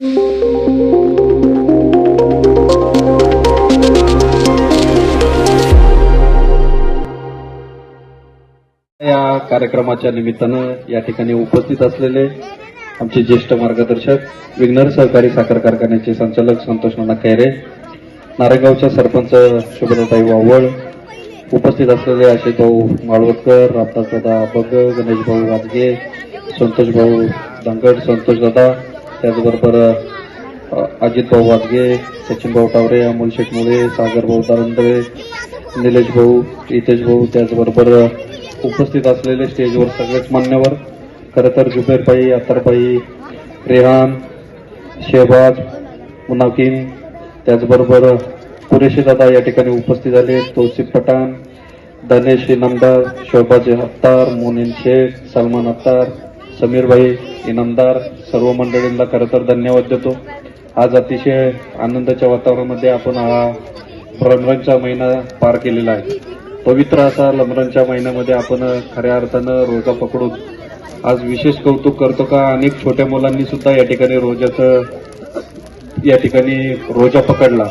या कार्यक्रमाच्या निमित्तानं या ठिकाणी उपस्थित असलेले आमचे ज्येष्ठ मार्गदर्शक विघ्नर सहकारी साखर कारखान्याचे संचालक संतोष नाना खैरे नारायणगावच्या सरपंच शुभदाताई वावळ उपस्थित असलेले आशिष भाऊ माळवतकर रामदास दादा बग गणेशभाऊ वाजगे दंगड संतोषदादा त्याचबरोबर अजित भाऊ वाजगे सचिन भाऊ टावरे अमोल शेख मुळे सागर भाऊ दारंदळे निलेश भाऊ हितेश भाऊ त्याचबरोबर उपस्थित असलेले स्टेजवर सगळेच मान्यवर. खरं तर जुबेरबाई अत्तरबाई रेहान शेहबाज मुनाकिन त्याचबरोबर कुरेशी दादा या ठिकाणी उपस्थित झाले. तोसिफ पठाण धनेश इनामदार शोभाजी अत्तार मोनिन शेख सलमान अत्तार समीरभाई इनामदार सर्व मंडळींना खरं तर धन्यवाद देतो. आज अतिशय आनंदाच्या वातावरणामध्ये आपण हा रमजानचा महिना पार केलेला आहे. पवित्र असा रमजानच्या महिन्यामध्ये आपण खऱ्या अर्थानं रोजा पकडून आज विशेष कौतुक करतो का? अनेक छोट्या मुलांनी सुद्धा या ठिकाणी रोजाचं या ठिकाणी रोजा पकडला.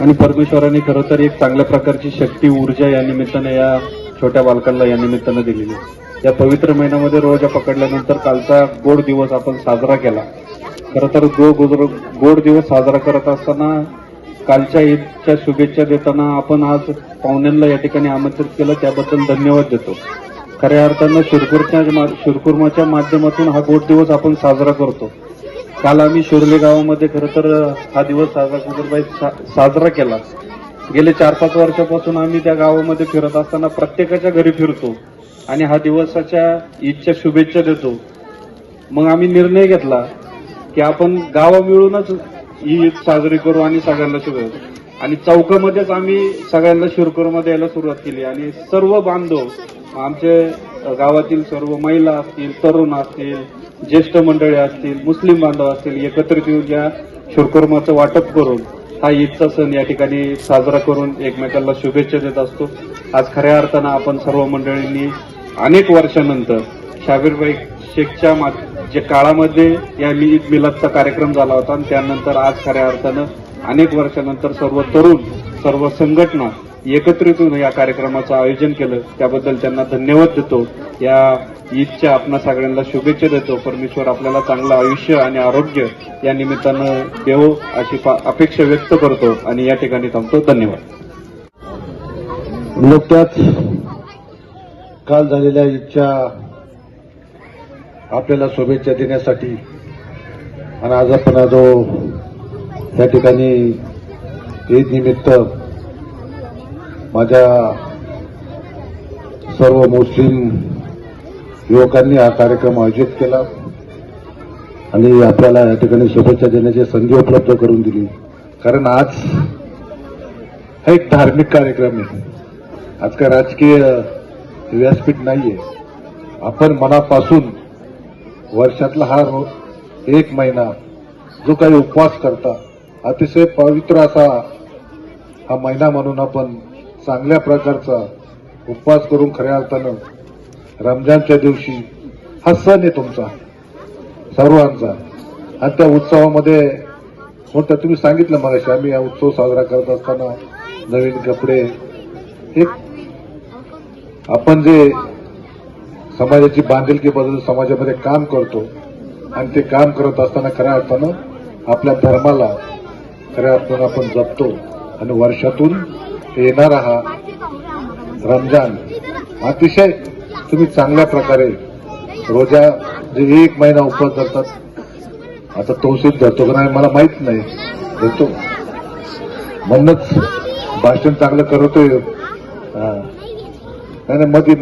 आणि परमेश्वराने खरं तर एक चांगल्या प्रकारची शक्ती ऊर्जा या निमित्तानं या छोट्या बालकांना या निमित्तानं दिलेली या पवित्र महिन्यामध्ये रोजा पकडल्यानंतर कालचा गोड दिवस आपण साजरा केला. खरं तर गो गुजर गोड दिवस साजरा करत असताना कालच्या ईदच्या शुभेच्छा देताना आपण आज पाहुण्यांना या ठिकाणी आमंत्रित केलं. त्याबद्दल धन्यवाद देतो. खऱ्या अर्थानं शिरपूरच्या मा- शिरकुर्माच्या माध्यमातून हा गोड दिवस आपण साजरा करतो. काल आम्ही शिरले गावामध्ये खरं तर हा दिवस साजरा कुकुरबाई सा- साजरा केला. गेले चार पाच वर्षापासून आम्ही त्या गावामध्ये फिरत असताना प्रत्येकाच्या घरी फिरतो. आणि हा दिवसाच्या ईदच्या शुभेच्छा देतो. मग आम्ही निर्णय घेतला की आपण गावं मिळूनच ही ईद साजरी करू आणि सगळ्यांना शुभेच्छा आणि चौकामध्येच आम्ही सगळ्यांना शिरपूरमध्ये यायला सुरुवात केली. आणि सर्व बांधव आमचे गावातील सर्व महिला असतील तरुण असतील ज्येष्ठ मंडळी असतील मुस्लिम बांधव असतील एकत्रित येऊन या शिरकुर्माचं वाटप करून हा ईदचा सण या ठिकाणी साजरा करून एकमेकांना शुभेच्छा देत असतो. आज खऱ्या अर्थानं आपण सर्व मंडळींनी अनेक वर्षानंतर शाबीरबाई शेखच्या मा- जे काळामध्ये या मी ईद मिलादचा कार्यक्रम झाला होता आणि त्यानंतर आज खऱ्या अर्थानं अनेक वर्षानंतर सर्व तरुण सर्व संघटना एकत्रित होऊन या कार्यक्रमाचं आयोजन केलं. त्याबद्दल त्यांना धन्यवाद देतो. या ईदच्या आपणा सगळ्यांना शुभेच्छा देतो. परमेश्वर आपल्याला चांगलं आयुष्य आणि आरोग्य या निमित्तानं देवो अशी अपेक्षा व्यक्त करतो. आणि या ठिकाणी थांबतो. धन्यवाद. नुकत्याच काल झालेल्या ईदच्या आपल्याला शुभेच्छा देण्यासाठी आणि आज आपण जो हो या ठिकाणी ईद निमित्त माझ्या सर्व मुस्लिम युवकांनी हा कार्यक्रम आयोजित केला आणि आपल्याला या ठिकाणी शुभेच्छा देण्याची संधी उपलब्ध करून दिली. कारण आज हा एक धार्मिक कार्यक्रम आहे. आज काय राजकीय व्यासपीठ नाहीये. आपण मनापासून वर्षातला हा एक महिना जो काही उपवास करता अतिशय पवित्र असा हा महिना म्हणून आपण चांगल्या प्रकारचा उपवास करून खऱ्या अर्थानं रमजानच्या दिवशी हा सण आहे तुमचा सर्वांचा. आणि त्या उत्सवामध्ये मोठं तुम्ही सांगितलं मगाशी आम्ही हा उत्सव साजरा करत असताना नवीन कपडे एक आपण जे समाजाची बांधिलकी बदल समाजामध्ये काम करतो आणि ते काम करत असताना खऱ्या अर्थानं आपल्या धर्माला खऱ्या अर्थानं आपण जपतो आणि वर्षातून येणारा हा रमजान अतिशय तुम्ही चांगल्या प्रकारे रोजा जे एक महिना उपवास धरतात आता तोसीत धरतो का नाही मला माहीत नाही. धरतो. म्हणूनच भाषण चांगलं करतोय. हा. नाही मध्ये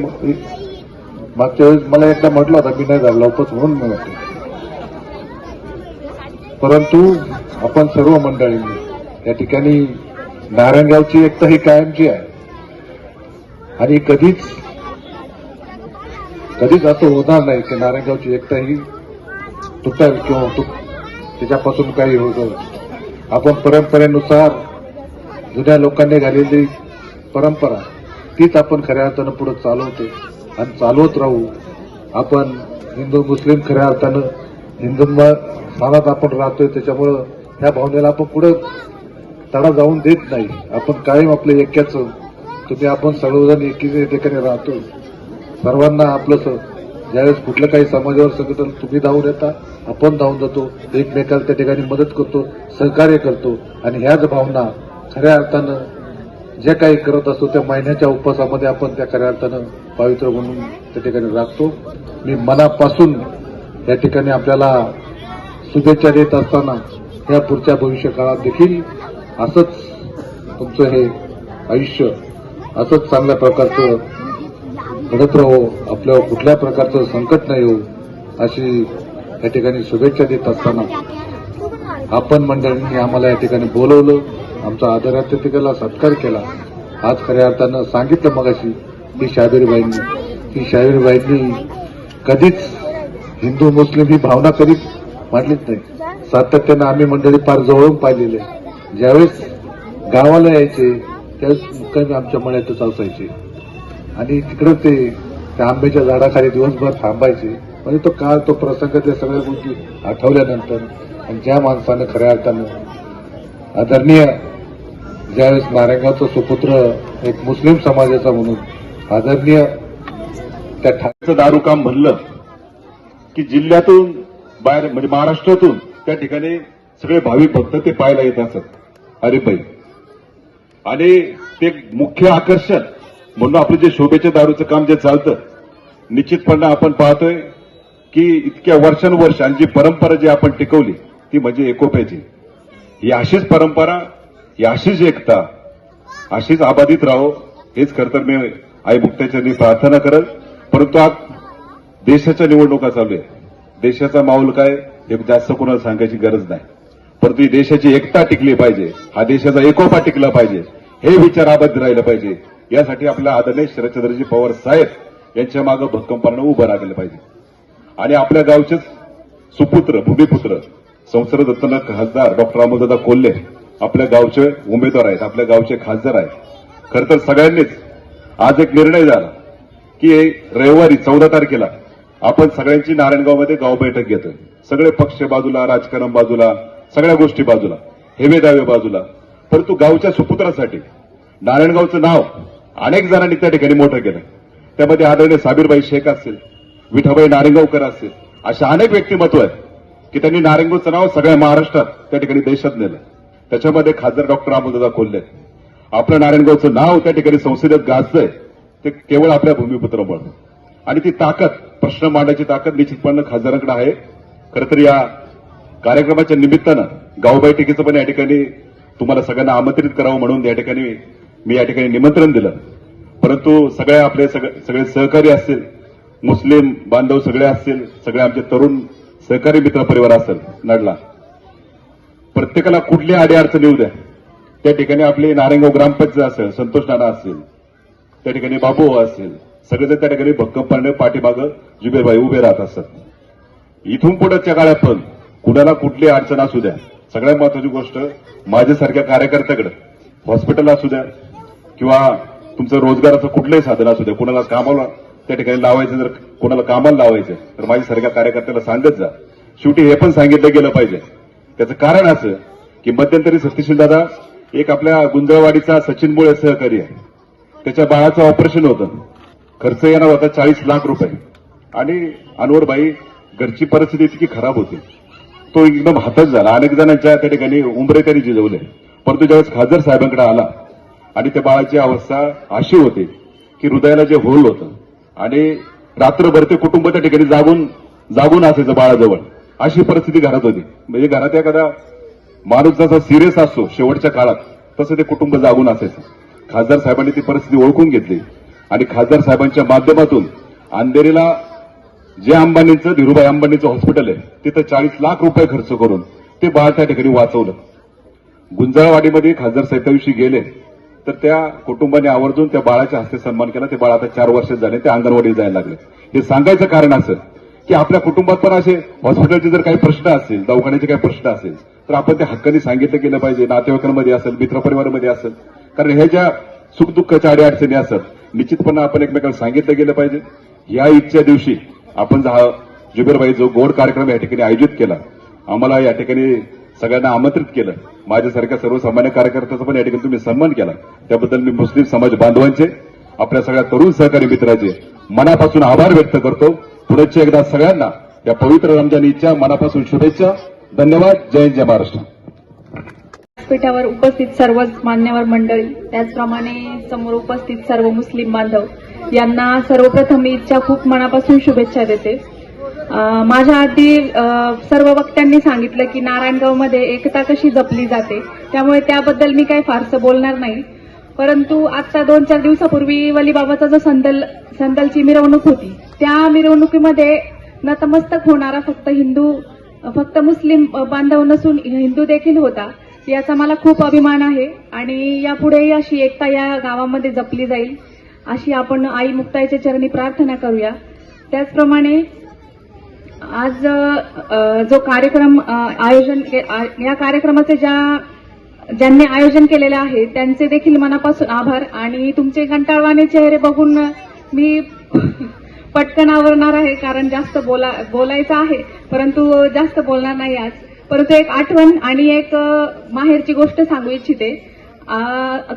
मागच्या वेळेस मला एकदा म्हटलं होता मी नाही झाला उपवास म्हणून मी म्हणतो. परंतु आपण सर्व मंडळींनी या ठिकाणी नारायणगावची एकता ही कायमची आहे. आणि कधीच कधीच असं होणार नाही की नारायणगावची एकता ही तुटेल किंवा तुट त्याच्यापासून काही होतं आपण परंपरेनुसार जुन्या लोकांनी घालेली परंपरा तीच आपण खऱ्या अर्थानं पुढे चालवतो आणि चालवत राहू. आपण हिंदू मुस्लिम खऱ्या अर्थानं हिंदू स्थानात आपण राहतोय त्याच्यामुळं ह्या भावनेला आपण पुढे तडा जाऊन देत नाही. आपण कायम आपलं एक्याचं तुम्ही आपण सर्वजण एकीने ठिकाणी राहतो सर्वांना आपलं ज्यावेळेस कुठलं काही समाजावर संघटन तुम्ही धावून येता आपण धावून जातो. एकमेकाला त्या ठिकाणी मदत करतो सहकार्य करतो. आणि ह्याच भावना खऱ्या अर्थानं जे काही करत असतो त्या महिन्याच्या उपवासामध्ये आपण त्या खऱ्या अर्थानं पवित्र म्हणून त्या ठिकाणी राखतो मी मनापासून या ठिकाणी आपल्याला शुभेच्छा देत असताना या पुढच्या भविष्य काळात देखील असंच तुमचं हे आयुष्य असंच चांगल्या प्रकारचं घडत राहो आपल्यावर कुठल्या प्रकारचं संकट नाही येऊ अशी या ठिकाणी शुभेच्छा देत असताना आपण मंडळींनी आम्हाला या ठिकाणी बोलवलं. आमचा आदरातिथ्य केला सत्कार केला. आज खऱ्या अर्थानं सांगितलं मगाशी की शाहीरबाईंनी की शाहीरबाईंनी कधीच हिंदू मुस्लिम ही भावना कधीच मांडलीच नाही. सातत्यानं आम्ही मंडळी फार जवळून पाहिलेले. ज्यावेळेस गावाला यायचे त्यावेळेस मुक्कामी आमच्या मळ्यातच असायचे आणि तिकडं ते त्या आंब्याच्या झाडाखाली दिवसभर थांबायचे. म्हणजे तो काळ तो प्रसंग त्या सगळ्या गोष्टी आठवल्यानंतर. आणि ज्या माणसानं खऱ्या अर्थानं आदरणीय ज्यावेळेस नारायणगावचा सुपुत्र एक मुस्लिम समाजाचा म्हणून आदरणीय त्या ठाण्याचं दारू काम म्हणलं की जिल्ह्यातून बाहेर म्हणजे महाराष्ट्रातून त्या ठिकाणी सगळे भाविक भक्त ते पाहायला येत असत. हरिपाई आणि ते मुख्य आकर्षण म्हणून आपलं जे शोभेच्या दारूचं काम जे चालतं निश्चितपणे आपण पाहतोय की इतक्या वर्षानुवर्ष आणि जी परंपरा जी आपण टिकवली ती म्हणजे एकोप्याची. ही अशीच परंपरा ही अशीच एकता अशीच आबाधित राहो हेच खरं तर मी आई मुक्त्याच्या प्रार्थना करत परंतु आज देशाच्या निवडणुका चालू आहे. देशाचा माहोल काय हे जास्त कोणाला सांगायची गरज नाही. परंतु ही देशाची एकता टिकली पाहिजे हा देशाचा एकोपा टिकला पाहिजे हे विचार आबद्ध राहिलं पाहिजे. यासाठी आपल्या आदरणीय शरदचंद्रजी पवार साहेब यांच्या मागे भक्कमपणानं उभं राहिलं पाहिजे. आणि आपल्या गावचेच सुपुत्र भूमिपुत्र संसद दत्तनक खासदार डॉक्टर अमोलदादा कोल्हे आपल्या गावचे उमेदवार आहेत आपल्या गावचे खासदार आहेत. खरं तर सगळ्यांनीच आज एक निर्णय झाला की रविवारी चौदा तारखेला आपण सगळ्यांची नारायणगावमध्ये गाव बैठक घेतोय. सगळे पक्ष बाजूला राजकारण बाजूला सगळ्या गोष्टी बाजूला हेवे दावे बाजूला. परंतु गावच्या सुपुत्रासाठी नारायणगावचं नाव अनेक जणांनी त्या ठिकाणी मोठं केलं त्यामध्ये आदरणीय साबीरबाई शेख असतील विठाबाई नारायणगावकर असतील अशा अनेक व्यक्तिमत्व आहेत की त्यांनी नारायणगावचं नाव सगळ्या महाराष्ट्रात त्या ठिकाणी देशात नेलं त्याच्यामध्ये खासदार डॉक्टर अमोलदादा कोल्हे आपलं नारायणगावचं नाव त्या ठिकाणी संसदेत गाजतंय. ते केवळ आपल्या भूमिपुत्रामुळे आणि ती ताकद प्रश्न मांडायची ताकद निश्चितपणे खासदारांकडे आहे. खरं तर या कार्यक्रमाच्या निमित्तानं गाव बैठकीचं पण या ठिकाणी तुम्हाला सगळ्यांना आमंत्रित करावं म्हणून या ठिकाणी मी या ठिकाणी निमंत्रण दिलं. परंतु सगळे आपले सगळे सहकारी असतील मुस्लिम बांधव सगळे असतील सगळे आमचे तरुण सहकारी मित्र परिवार असेल नडला. प्रत्येकाला कुठली अडी अडचण येऊ द्या. त्या ठिकाणी आपले नारायणगाव ग्रामपंचायत असेल संतोष नाना असेल त्या ठिकाणी बाबू असेल सगळेजण त्या ठिकाणी भक्कमपणे पाठीमागं जुबेरबाई उभे राहत असतात. इथून पुढच्या काळात पण कुणाला कुठली अडचण असू द्या. सगळ्यात महत्वाची गोष्ट माझ्यासारख्या कार्यकर्त्याकडे हॉस्पिटल असू द्या किंवा तुमचं रोजगाराचं कुठलंही साधन असू द्या कुणाला कामाला त्या ठिकाणी लावायचं जर कुणाला कामाला लावायचं तर माझ्यासारख्या कार्यकर्त्याला सांगत जा. शेवटी हे पण सांगितलं गेलं पाहिजे. त्याचं कारण असं की मध्यंतरी सतीशील दादा एक आपल्या गुंजळवाडीचा सचिन मुळे सहकारी आहे. त्याच्या बाळाचं ऑपरेशन होतं. खर्च येणार होता चाळीस लाख रुपये. आणि अनवरबाई घरची परिस्थिती इतकी खराब होती. तो एकदम हातच झाला. अनेक जणांच्या त्या ठिकाणी उंबरे त्यांनी जिजवले. परंतु ज्यावेळेस खासदार साहेबांकडे आला आणि त्या बाळाची अवस्था अशी होती की हृदयाला जे होल होतं. आणि रात्रभर ते कुटुंब त्या ठिकाणी जागून जागून असायचं बाळाजवळ. अशी परिस्थिती घरात होती. म्हणजे घरात एखादा माणूस जसा सिरियस असतो शेवटच्या काळात तसं ते कुटुंब जागून असायचं. खासदार साहेबांनी ती परिस्थिती ओळखून घेतली. आणि खासदार साहेबांच्या माध्यमातून अंधेरीला जे अंबानींचं धीरुभाई अंबानीचं हॉस्पिटल आहे तिथं चाळीस लाख रुपये खर्च करून ते बाळ त्या ठिकाणी वाचवलं. गुंजाळवाडीमध्ये खासदार साहेब त्या दिवशी गेले. तर त्या कुटुंबाने आवर्जून त्या बाळाच्या हस्ते सन्मान केला. ते बाळ आता चार वर्ष झाले ते अंगणवाडीला जायला लागले. हे सांगायचं कारण असं की आपल्या कुटुंबात पण असे हॉस्पिटलचे जर काही प्रश्न असेल दवाखान्याचे काही प्रश्न असेल तर आपण ते हक्काने सांगितलं गेलं पाहिजे नातेवाईकांमध्ये असेल मित्रपरिवारामध्ये असेल. कारण हे ज्या सुखदुःखाच्या अडी अडचणी असतात निश्चितपणे आपण एकमेकांना सांगितलं गेलं पाहिजे. या ईदच्या दिवशी आपण हा जुबेरबाई जो गोड कार्यक्रम या ठिकाणी आयोजित केला आम्हाला या ठिकाणी सगळ्यांना आमंत्रित केलं. माझ्यासारख्या सर्वसामान्य कार्यकर्त्याचा पण या ठिकाणी तुम्ही सन्मान केला. त्याबद्दल मी मुस्लिम समाज बांधवांचे आपल्या सगळ्या तरुण सहकारी मित्राचे मनापासून आभार व्यक्त करतो. पुढच्या एकदा सगळ्यांना या पवित्र रमजान ईदच्या मनापासून शुभेच्छा. धन्यवाद. जय जय महाराष्ट्र. व्यासपीठावर उपस्थित सर्व मान्यवर मंडळी त्याचप्रमाणे समोर उपस्थित सर्व मुस्लिम बांधव यांना सर्वप्रथम मी ईदच्या खूप मनापासून शुभेच्छा देते. माझ्या आधी सर्व वक्त्यांनी सांगितलं की नारायणगावमध्ये एकता कशी जपली जाते त्यामुळे त्याबद्दल मी काही फारसं बोलणार नाही. परंतु आता दोन चार दिवसापूर्वी वलीबाबाचा जो संदल संदलची मिरवणूक होती त्या मिरवणुकीमध्ये नतमस्तक होणारा फक्त हिंदू फक्त मुस्लिम बांधव नसून हिंदू देखील होता याचा मला खूप अभिमान आहे. आणि यापुढेही अशी एकता या गावामध्ये जपली जाईल अशी आपण आई मुक्ताईच्या चरणी प्रार्थना करूया. त्याचप्रमाणे आज जो कार्यक्रम आयोजन या कार्यक्रमाचे ज्या ज्यांनी आयोजन केलेले आहे त्यांचे देखील मनापासून आभार. आणि तुमचे कंटाळवाणे चेहरे बघून मी पटकन आवरणार आहे कारण जास्त बोला बोलायचं आहे परंतु जास्त बोलणार नाही आज. परंतु एक आठवण आणि एक माहेरची गोष्ट सांगू इच्छिते.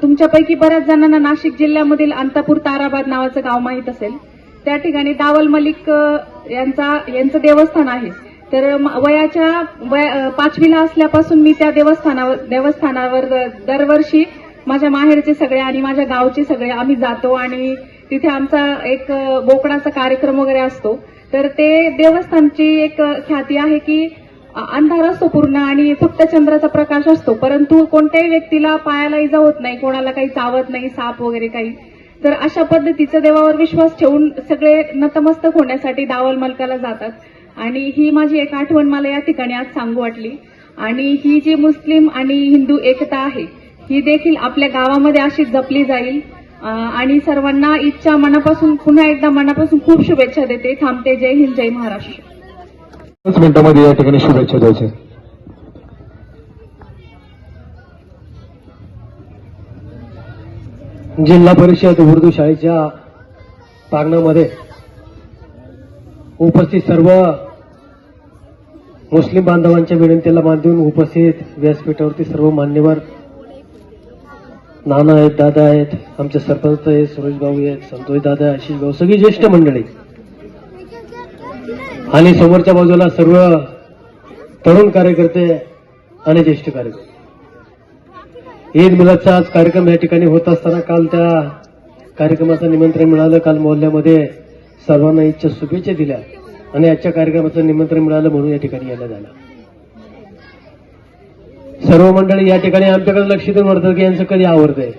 तुमच्यापैकी बऱ्याच जणांना नाशिक जिल्ह्यामधील अंतापूर ताराबाद नावाचं गाव माहीत असेल. त्या ठिकाणी दावल मलिक यांचा यांचं देवस्थान आहे. तर वयाच्या वया पाचवीला असल्यापासून मी त्या देवस्थानावर देवस्थानावर दरवर्षी माझ्या माहेरचे सगळे आणि माझ्या गावचे सगळे आम्ही जातो आणि तिथे आमचा एक बोकडाचा कार्यक्रम वगैरे असतो. तर ते देवस्थानची एक ख्याती आहे की अंधार असतो पूर्ण आणि फक्त चंद्राचा प्रकाश असतो. परंतु कोणत्याही व्यक्तीला पायाला इजा होत नाही कोणाला काही चावत नाही साप वगैरे काही. तर अशा पद्धतीचं देवावर विश्वास ठेवून सगळे नतमस्तक होण्यासाठी दावल मलकाला जातात. आणि ही माझी एक आठवण मला या ठिकाणी आज सांगू वाटली. आणि ही जी मुस्लिम आणि हिंदू एकता आहे ही देखील आपल्या गावामध्ये अशी जपली जाईल. आणि सर्वांना ईदच्या मनापासून पुन्हा एकदा मनापासून खूप शुभेच्छा देते. थांबते. जय हिंद जय महाराष्ट्र. पाच मिनिटांमध्ये या ठिकाणी शुभेच्छा द्यायच्या जिल्हा परिषद उर्दू शाळेच्या प्रांगणामध्ये उपस्थित सर्व मुस्लिम बांधवांच्या विनंतीला मान देऊन उपस्थित व्यासपीठावरती सर्व मान्यवर नाना आहेत दादा आहेत आमचे सरपंच आहेत सुरेश भाऊ आहेत संतोष दादा आशिष भाऊ सगळी ज्येष्ठ मंडळी. आणि समोरच्या बाजूला सर्व तरुण कार्यकर्ते आणि ज्येष्ठ कार्यकर्ते. ईद मुलाचा आज कार्यक्रम या ठिकाणी होत असताना काल त्या कार्यक्रमाचं निमंत्रण मिळालं. काल मोहल्ल्यामध्ये सर्वांना ईदच्या शुभेच्छा दिल्या आणि आजच्या कार्यक्रमाचं निमंत्रण मिळालं म्हणून या ठिकाणी यायला झालं. सर्व मंडळी या ठिकाणी आमच्याकडे लक्ष देऊन म्हणतात की यांचं कधी आवडतंय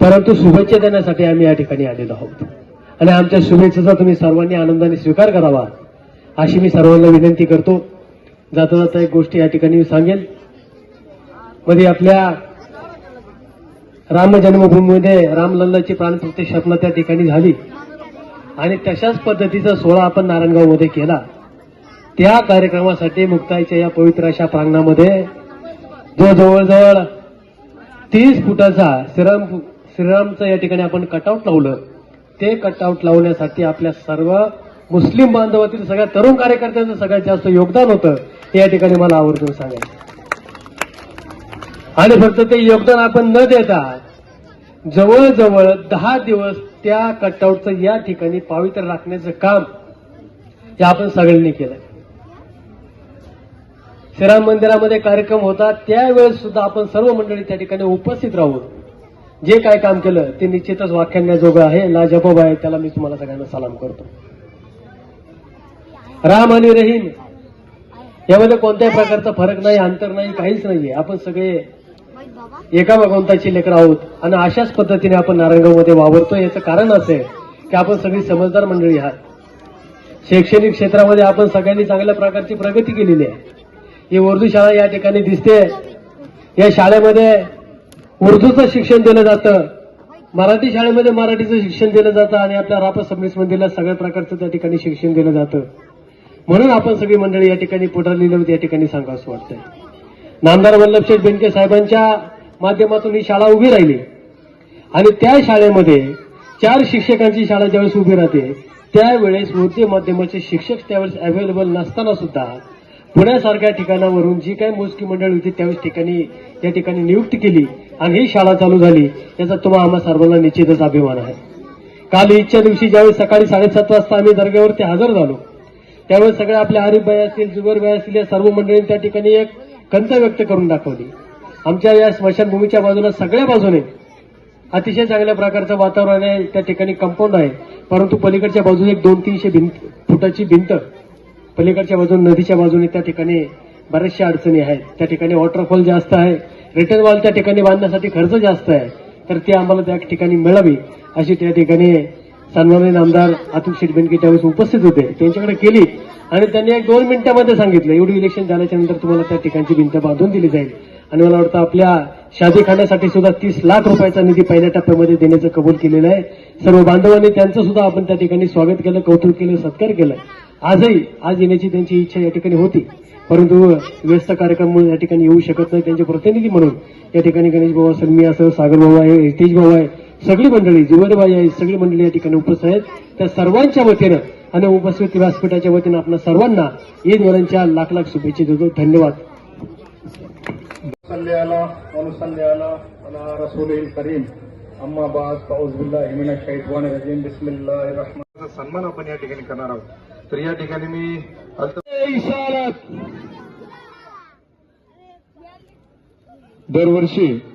परंतु शुभेच्छा देण्यासाठी आम्ही या ठिकाणी आलेलो आहोत. आणि आमच्या शुभेच्छेचा तुम्ही सर्वांनी आनंदाने स्वीकार करावा अशी मी सर्वांना विनंती करतो. जाता जाता एक गोष्ट या ठिकाणी मी सांगेल मध्ये आपल्या राम जन्मभूमीमध्ये रामलल्लाची प्राणप्रतिष्ठापना त्या ठिकाणी झाली. आणि तशाच पद्धतीचा सोहळा आपण नारायणगावमध्ये केला. त्या कार्यक्रमासाठी मुक्ताईच्या या पवित्र अशा प्रांगणामध्ये जो जवळजवळ तीस फुटाचा श्रीराम श्रीरामचं या ठिकाणी आपण कटआउट लावलं. ते कटआउट लावण्यासाठी आपल्या सर्व मुस्लिम बांधवातील सगळ्या तरुण कार्यकर्त्यांचं सगळ्यात जास्त योगदान होतं हे या ठिकाणी मला आवर्जून सांगायचं आणि फक्त ते योगदान आपण न देता जवळजवळ दहा दिवस त्या कटआउटचं या ठिकाणी पावित्र्य राखण्याचं काम हे आपण सगळ्यांनी केलं श्रीराम मंदिरामध्ये कार्यक्रम होता त्यावेळेस सुद्धा आपण सर्व मंडळी त्या ठिकाणी उपस्थित राहू जे काय काम केलं ते निश्चितच वाख्यान्याजोगं आहे. लाजबाब आहे त्याला मी तुम्हाला सगळ्यांना सलाम करतो. राम आणि रहीम यामध्ये कोणत्याही प्रकारचा फरक नाही अंतर नाही काहीच नाहीये आपण सगळे एका भगवंताची लेकर आहोत आणि अशाच पद्धतीने आपण नारायणगावमध्ये वावरतो याचं कारण असं आहे की आपण सगळी समजदार मंडळी आहात. शैक्षणिक क्षेत्रामध्ये आपण सगळ्यांनी चांगल्या प्रकारची प्रगती केलेली आहे. ही उर्दू शाळा या ठिकाणी दिसते. या शाळेमध्ये उर्दूचं शिक्षण दिलं जातं. मराठी शाळेमध्ये मराठीचं शिक्षण दिलं जातं आणि आपल्या रापा सबनीस मंदिरला सगळ्या प्रकारचं त्या ठिकाणी शिक्षण दिलं जातं. म्हणून आपण सगळी मंडळी या ठिकाणी पुढारलेली होती या ठिकाणी सांगा असं वाटतंय. नामदार वल्लभशेठ बेनके साहेबांच्या माध्यमातून ही शाळा उभी राहिली. आणि त्या शाळेमध्ये चार शिक्षकांची शाळा ज्यावेळेस उभी राहते त्यावेळेस वृत्ती माध्यमाचे शिक्षक त्यावेळेस अवेलेबल नसताना सुद्धा पुण्यासारख्या ठिकाणावरून जी काही मोजकी मंडळ होती त्यावेळेस ठिकाणी या ठिकाणी नियुक्ती केली आणि ही शाळा चालू झाली याचा तुम्हाला आम्हा सर्वांना निश्चितच अभिमान आहे. काल ईदच्या दिवशी ज्यावेळेस सकाळी साडेसात वाजता आम्ही दर्ग्यावरती हजर झालो त्यावेळेस सगळे आपल्या हरिफबाई असतील जुबरबाई असतील या सर्व मंडळींनी त्या ठिकाणी एक खंत व्यक्त करून दाखवली. आमच्या या स्मशानभूमीच्या बाजूला सगळ्या बाजूने अतिशय चांगल्या प्रकारचं वातावरण आहे त्या ठिकाणी कंपाऊंड आहे परंतु पलीकडच्या बाजूने एक दोन तीनशे भिंत फुटाची भिंत पलीकडच्या बाजूने नदीच्या बाजूने त्या ठिकाणी बऱ्याचशा अडचणी आहेत. त्या ठिकाणी वॉटरफॉल जास्त आहे. रिटर्न वॉल त्या ठिकाणी बांधण्यासाठी खर्च जास्त आहे. तर ते आम्हाला त्या ठिकाणी मिळावी अशी त्या ठिकाणी सन्माननीय आमदार अतुल शेटबेनके त्यावेळेस उपस्थित होते. त्यांच्याकडे केली. आणि त्यांनी एक दोन मिनिटांमध्ये सांगितलं. एवढी इलेक्शन झाल्याच्यानंतर तुम्हाला त्या ठिकाणची भिंत बांधून दिली जाईल. आणि मला वाटतं आपल्या शादीखान्यासाठी सुद्धा तीस लाख रुपयाचा निधी पहिल्या टप्प्यामध्ये देण्याचं कबूल केलेलं आहे. सर्व बांधवांनी त्यांचं सुद्धा आपण त्या ठिकाणी स्वागत केलं कौतुक केलं सत्कार केलं. आजही आज येण्याची त्यांची इच्छा या ठिकाणी होती. परंतु व्यस्त कार्यक्रमामुळे या ठिकाणी येऊ शकत नाही त्यांचे प्रतिनिधी म्हणून. या ठिकाणी गणेश भाऊ असेल मी असं सागर भाऊ आहे हितेश भाऊ आहे सगळी मंडळी जुवडबाई आहे सगळी मंडळी या ठिकाणी उपस्थित आहेत. त्या सर्वांच्या वतीनं आणि उपस्थित व्यासपीठाच्या वतीनं आपल्या सर्वांना ईद वरांच्या लाख लाख शुभेच्छा देतो. धन्यवाद. सन्मान आपण या ठिकाणी करणार आहोत. तर या ठिकाणी मी दरवर्षी